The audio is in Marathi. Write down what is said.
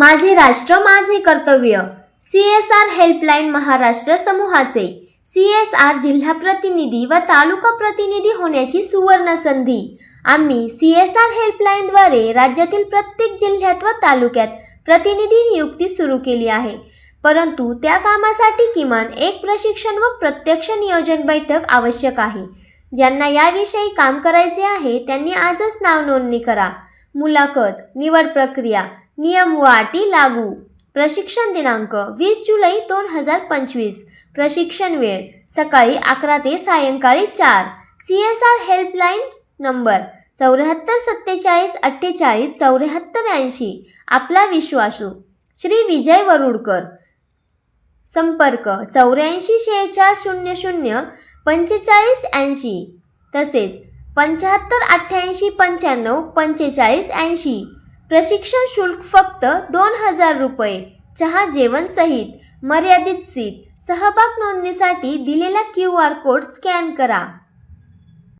माझे राष्ट्र माझे कर्तव्य. C S R helpline Maharashtra समूहाचे. सी एस आर जिल्हा प्रतिनिधी व तालुका प्रतिनिधी होण्याची सुवर्ण संधी. आम्ही सी एस आर हेल्पलाईनद्वारे राज्यातील प्रत्येक जिल्ह्यात व तालुक्यात प्रतिनिधी नियुक्ती सुरू केली आहे. परंतु त्या कामासाठी किमान एक प्रशिक्षण व प्रत्यक्ष नियोजन बैठक आवश्यक आहे. ज्यांना याविषयी काम करायचे आहे त्यांनी आजच नाव नोंदणी करा. मुलाखत निवड प्रक्रिया नियम व अटी लागू. प्रशिक्षण दिनांक वीस जुलै दोन हजार पंचवीस. प्रशिक्षण वेळ सकाळी अकरा ते सायंकाळी चार. C S R helpline number चौऱ्याहत्तर सत्तेचाळीस अठ्ठेचाळीस चौऱ्याहत्तर ऐंशी. आपला विश्वासू. श्री विजय वरुडकर. संपर्क चौऱ्याऐंशी शेहेचाळीस शून्य शून्य पंचेचाळीस ऐंशी. तसेच पंच्याहत्तर अठ्ठ्याऐंशी पंच्याण्णव पंचेचाळीस ऐंशी. प्रशिक्षण शुल्क फक्त दोन हजार रुपये. चहा जेवण सहित मर्यादित सीट. सहभाग नोंदणीसाठी दिलेला क्यू आर कोड स्कॅन करा.